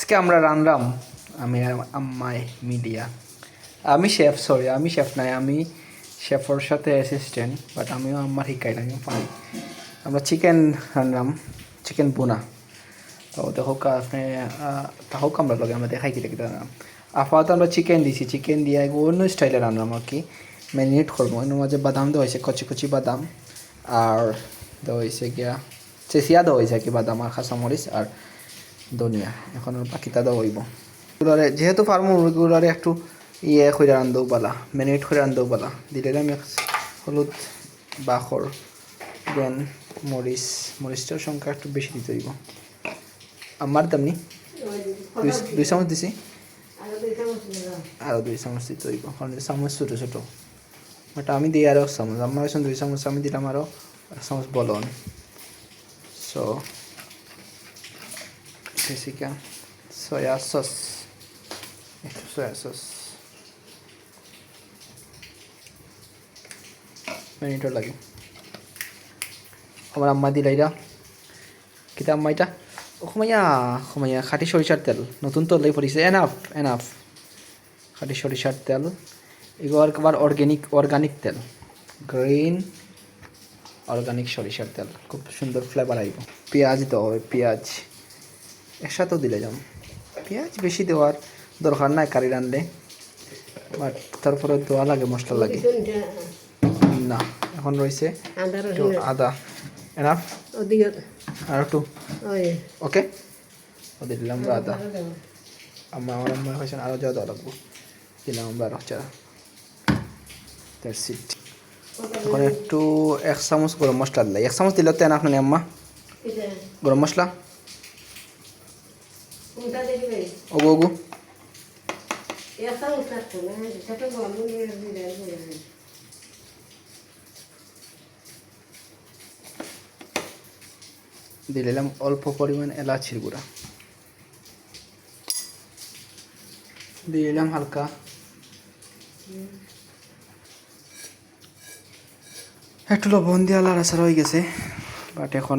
আজকে আমরা রানলাম, আমি আম্মাই মিডিয়া। আমি শেফ সরি আমি শেফ নাই, আমি শেফর সাথে অ্যাসিস্ট্যান্ট বাট আমিও আম্মার শিকাইলাম পাই আমরা চিকেন রানলাম চিকেন বোনা তো দেখো আপনি তাহোক আমরা লগে, আমরা দেখাই কিটা কিটা রান্নাম আপাতত আমরা চিকেন দিছি চিকেন দিয়ে অন্য স্টাইলে রান্নাম আর কি। ম্যারিনেট করব, এর মাঝে বাদাম দেওয়া হয়েছে কচি কচি বাদাম। আর দেওয়া হয়েছে গিয়া, চেঁচিয়া দেওয়া হয়েছে আর কি, বাদাম আর খাসামরিচ আর ধনিয়া, এখন আর বাকিটা দেওয়া হইব এগুলারে যেহেতু ফার্ম মুরগিগুলারে একটু ইয়ে করে রান্ধেও বালা ম্যারিনেট করে রান্ধেও বালা, দিলে আমি হলুদ বাখর দেন মরিচ মরিচটার সংখ্যা একটু বেশি দিতে হইব আমার তেমনি দুই চামচ দিছি। আরও দুই চামচ দিতে হইব কারণ চামচ ছোটো ছোটো। ওটা আমি দিই আরও চামচ আমার দুই চামচ আমি দিলাম আরও চামচ বলন। সো জেসিকা সয়া সস একটু সয়া সস মিনিটও লাগে আমার আম্মা দিলাইরা কিতা আম্মা এটা ও সময়া সময়া খাটি সরিষার তেল নতুন তেল লাই পড়িছে এনাফ এনাফ খাটি সরিষার তেল এগুলো একবার অর্গ্যানিক অর্গানিক তেল গ্রিন অর্গানিক সরিষার তেল খুব সুন্দর ফ্লেভার আইব পেঁয়াজ দেওয়া হবে পেঁয়াজ একসাথেও দিলে যাম পেঁয়াজ বেশি দেওয়ার দরকার নাই কারি রানলে বাট তারপরে দেওয়া লাগে মশলা লাগে। না এখন রয়েছে আদা এনাফ? আর একটু? ওকে? ও দিলাম আমরা আদা। আমার আমার আম্মা হয়েছে আরও যা দেওয়া লাগবো। দিলাম আমরা আরও চা দ্যাটস ইট এখন একটু এক চামচ গরম মশলা দিলাই এক চামচ দিলে তো এনাফ নেই আম্মা? গরম মশলা? ওগো ওগো দিয়ে দিলাম অল্প পরিমাণ এলাচির গুঁড়া। দিয়ে দিলাম হালকা। একটু লবণ দিয়ে লাড়াচাড়া হয়ে গেছে বাট এখন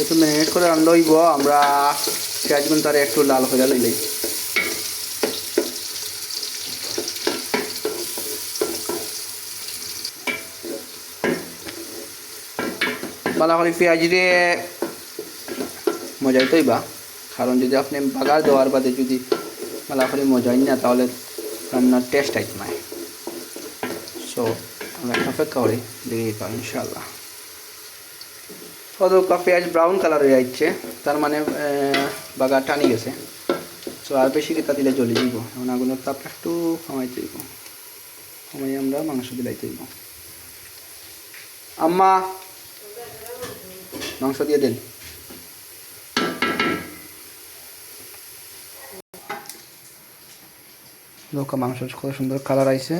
যেহেতু ম্যারিনেট করে আনলো হইব আমরা পেঁয়াজগুলো তার একটু লাল হয়ে লইলেই বালা করে পেঁয়াজ দিয়ে মজাই তৈবা কারণ যদি আপনি বাগার দেওয়ার বাদে যদি বালা করে মজাই না, তাহলে রান্নার টেস্ট আইত নাই সো আমরা অপেক্ষা করি, দেখি ইনশাল্লাহ কতটা পেঁয়াজ ব্রাউন কালার হয়ে যাচ্ছে। তার মানে বাগার টানি গেছে। সো আর বেশি কেতা দিলে জ্বলে দিব এখন আগুনের তাপটা একটু কমাইতে দিব কমাই আমরা মাংস দিলাইতে দিব আম্মা, মাংস দিয়ে দেন। লোকা মাংস কত সুন্দর কালার আইছে।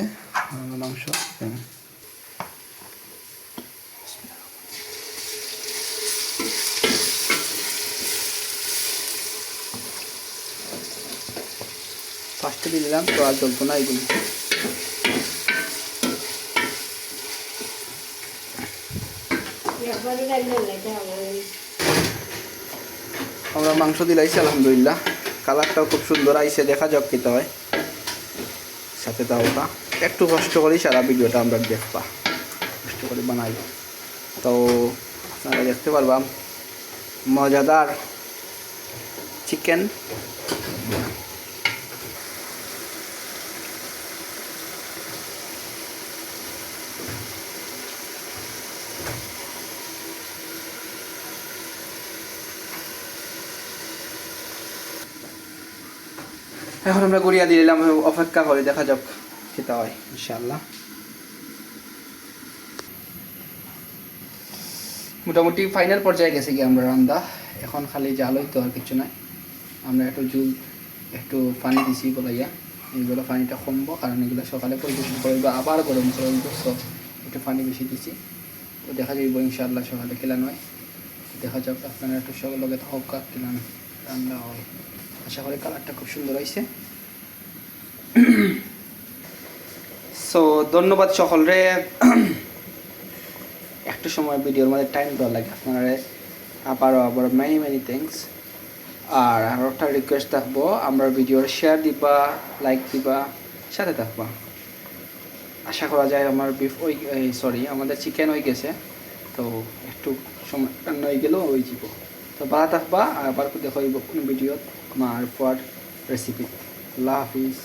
মাংস ফার্স্টে দিয়ে দিলাম তো আর চলতো না এগুলো আমার মাংস দিলাইছি আলহামদুলিল্লাহ। কালারটাও খুব সুন্দর আইসে দেখা যাক কিতে হয়। সাথে দাওটা একটু কষ্ট করেই সারা ভিডিওটা আমরা দেখবা কষ্ট করে বানাই। তো আপনারা দেখতে পারবা মজাদার চিকেন এখন আমরা গড়িয়া দিলাম অপেক্ষা করে দেখা যাক খেতে হয় ইনশাল্লাহ মোটামুটি ফাইনাল পর্যায়ে গেছে কি আমরা রান্দা। এখন খালি জাল হইতো আর কিছু নাই। আমরা একটু জুল, একটু পানি দিছি বলাইয়া এইগুলো পানিটা কমবো, কারণ এগুলো সকালে পরিবেশন করব আবার গরম করব সব একটু পানি বেশি দিছি। তো দেখা যাইব, ইনশাআল্লাহ সকালে খেলানো হয় দেখা যাক আপনারা একটু সকাল লগে ঠান্ডা হয়। আশা করি কালারটা খুব সুন্দর হয়েছে। সো ধন্যবাদ সকলরে। একটু সময় ভিডিওর মধ্যে টাইম দেওয়া লাগে আপনারা। আবারও আবার মেনি মেনি থ্যাংকস আর আরও একটা রিকোয়েস্ট থাকব, আমরা ভিডিওর শেয়ার দিবা লাইক দিবা, সাথে থাকবা। আশা করা যায় আমার বিফ ওই সরি আমাদের চিকেন হয়ে গেছে। তো একটু সময়, রান্না হয়ে গেলেও হয়ে যাব। তো ভালো থাকবা আবার দেখো কোনো ভিডিও আমার পর রেসিপি আল্লাহ হাফিজ